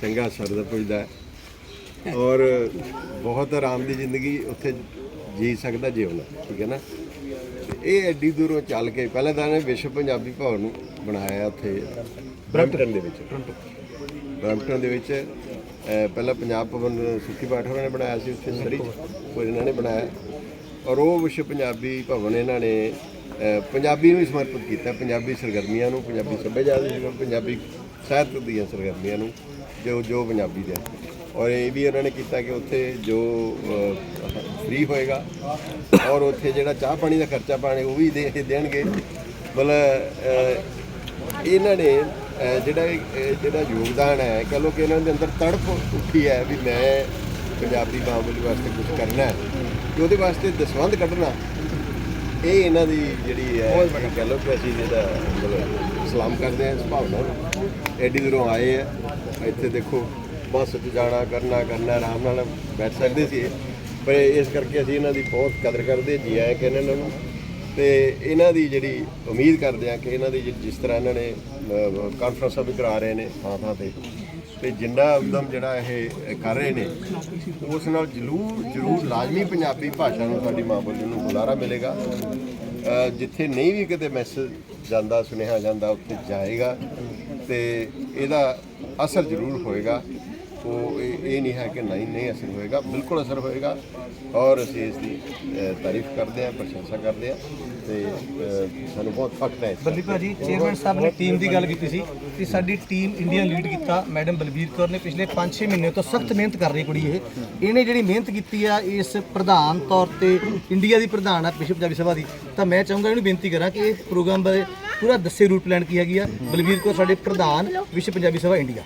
ਚੰਗਾ ਸਰਦਾ ਪੁੱਜਦਾ ਔਰ ਬਹੁਤ ਆਰਾਮ ਦੀ ਜ਼ਿੰਦਗੀ ਉੱਥੇ ਜੀ ਸਕਦਾ ਜਿਉਣਾ ਠੀਕ ਹੈ ਨਾ ਇਹ ਐਡੀ ਦੂਰੋਂ ਚੱਲ ਕੇ ਪਹਿਲਾਂ ਤਾਂ ਇਹਨੇ ਵਿਸ਼ਵ ਪੰਜਾਬੀ ਭਵਨ ਨੂੰ ਬਣਾਇਆ ਉੱਥੇ ਬਰੈਂਪਟਨ ਦੇ ਵਿੱਚ ਬਰੈਂਪਟਨ ਦੇ ਵਿੱਚ ਪਹਿਲਾਂ ਪੰਜਾਬ ਭਵਨ ਸੁੱਖੀ ਬਾਠ ਨੇ ਬਣਾਇਆ ਸੀ ਉੱਥੇ ਸਰੀ ਕੋਈ ਇਹਨਾਂ ਨੇ ਬਣਾਇਆ ਔਰ ਉਹ ਵਿਸ਼ਵ ਪੰਜਾਬੀ ਭਵਨ ਇਹਨਾਂ ਨੇ ਪੰਜਾਬੀ ਨੂੰ ਹੀ ਸਮਰਪਿਤ ਕੀਤਾ ਪੰਜਾਬੀ ਸਰਗਰਮੀਆਂ ਨੂੰ ਪੰਜਾਬੀ ਸੱਭਿਆਚਾਰ ਦੀ ਪੰਜਾਬੀ ਸਾਹਿਤ ਦੀਆਂ ਸਰਗਰਮੀਆਂ ਨੂੰ, ਜੋ ਜੋ ਪੰਜਾਬੀ ਦੇ। ਔਰ ਇਹ ਵੀ ਉਹਨਾਂ ਨੇ ਕੀਤਾ ਕਿ ਉੱਥੇ ਜੋ ਫ੍ਰੀ ਹੋਏਗਾ, ਔਰ ਉੱਥੇ ਜਿਹੜਾ ਚਾਹ ਪਾਣੀ ਦਾ ਖਰਚਾ ਪਾਣੀ ਉਹ ਵੀ ਦੇ ਦੇਣਗੇ। ਮਤਲਬ ਇਹਨਾਂ ਨੇ ਜਿਹੜਾ ਇਹ- ਜਿਹੜਾ ਯੋਗਦਾਨ ਹੈ, ਕਹ ਲੋ ਕਿ ਇਹਨਾਂ ਦੇ ਅੰਦਰ ਤੜਪ ਉੱਠੀ ਹੈ ਵੀ ਮੈਂ ਪੰਜਾਬੀ ਮਾਂ ਬੋਲੀ ਵਾਸਤੇ ਕੁਝ ਕਰਨਾ ਹੈ। ਤੇ ਉਹਦੇ ਵਾਸਤੇ ਦਸਵੰਧ ਕੱਢਣਾ ਇਹ ਇਹਨਾਂ ਦੀ ਜਿਹੜੀ ਹੈ ਕਹ ਲੋ ਕਿ ਅਸੀਂ ਇਹਦਾ ਮਤਲਬ ਸਲਾਮ ਕਰਦੇ ਹਾਂ ਇਸ ਭਾਵਨਾ ਨੂੰ ਐਡੀ ਦੂਰੋਂ ਆਏ ਆ ਇੱਥੇ ਦੇਖੋ ਬੱਸ 'ਚ ਜਾਣਾ ਕਰਨਾ ਕਰਨਾ ਆਰਾਮ ਨਾਲ ਬੈਠ ਸਕਦੇ ਸੀ। ਪਰ ਇਸ ਕਰਕੇ ਅਸੀਂ ਇਹਨਾਂ ਦੀ ਬਹੁਤ ਕਦਰ ਕਰਦੇ ਜੀ ਆਏ ਕਹਿੰਦੇ ਇਹਨਾਂ ਨੂੰ। ਤੇ ਇਹਨਾਂ ਦੀ ਜਿਹੜੀ ਉਮੀਦ ਕਰਦੇ ਆ ਕਿ ਇਹਨਾਂ ਦੀ ਜਿਸ ਤਰ੍ਹਾਂ ਇਹਨਾਂ ਨੇ ਕਾਨਫਰੰਸਾਂ ਵੀ ਕਰਾ ਰਹੇ ਨੇ ਥਾਂ ਥਾਂ ਤੇ। ਤੇ ਜਿੰਨਾ ਉਦਮ ਜਿਹੜਾ ਇਹ ਕਰ ਰਹੇ ਨੇ, ਉਸ ਨਾਲ ਜ਼ਰੂਰ ਜ਼ਰੂਰ ਲਾਜ਼ਮੀ ਪੰਜਾਬੀ ਭਾਸ਼ਾ ਨੂੰ ਸਾਡੀ ਮਾਂ ਬੋਲੀ ਨੂੰ ਬੁਲਾਰਾ ਮਿਲੇਗਾ। ਜਿੱਥੇ ਨਹੀਂ ਵੀ ਕਿਤੇ ਮੈਸੇਜ ਜਾਂਦਾ, ਸੁਨੇਹਾ ਜਾਂਦਾ, ਉੱਥੇ ਜਾਏਗਾ ਤੇ ਇਹਦਾ ਅਸਰ ਜ਼ਰੂਰ ਹੋਏਗਾ। ਉਹ ਇਹ ਇਹ ਨਹੀਂ ਹੈ ਕਿ ਨਹੀਂ ਨਹੀਂ ਅਸਰ ਹੋਏਗਾ। ਬਿਲਕੁਲ ਅਸਰ ਹੋਏਗਾ। ਔਰ ਅਸੀਂ ਇਸ ਦੀ ਤਾਰੀਫ ਕਰਦੇ ਹਾਂ ਪ੍ਰਸ਼ੰਸਾ ਕਰਦੇ ਹਾਂ ਤੇ ਸਾਨੂੰ ਬਹੁਤ ਫਖਰ ਹੈ। ਇਸ ਬੱਲੀ ਭਾਜੀ ਚੇਅਰਮੈਨ ਸਾਹਿਬ ਨੇ ਟੀਮ ਦੀ ਗੱਲ ਕੀਤੀ ਸੀ ਕਿ ਸਾਡੀ ਟੀਮ ਇੰਡੀਆ ਲੀਡ ਕੀਤਾ ਮੈਡਮ ਬਲਬੀਰ ਕੌਰ ਨੇ ਪਿਛਲੇ 5-6 ਮਹੀਨੇ ਤੋਂ ਸਖਤ ਮਿਹਨਤ ਕਰ ਰਹੀ ਕੁੜੀ ਇਹ। ਇਹਨੇ ਜਿਹੜੀ ਮਿਹਨਤ ਕੀਤੀ ਆ ਇਸ ਪ੍ਰਧਾਨ ਤੌਰ ਤੇ ਇੰਡੀਆ ਦੀ ਪ੍ਰਧਾਨ ਆ ਵਿਸ਼ਵ ਪੰਜਾਬੀ ਸਭਾ ਦੀ ਤਾਂ ਮੈਂ ਚਾਹੂੰਗਾ ਇਹਨੂੰ ਬੇਨਤੀ ਕਰਾਂ ਕਿ ਇਹ ਪ੍ਰੋਗਰਾਮ ਬਾਰੇ ਪੂਰਾ ਦੱਸੇ ਰੂਟ ਪਲਾਨ ਕੀ ਹੈਗੀ ਆ। ਬਲਬੀਰ ਕੌਰ ਸਾਡੇ ਪ੍ਰਧਾਨ ਵਿਸ਼ਵ ਪੰਜਾਬੀ ਸਭਾ ਇੰਡੀਆ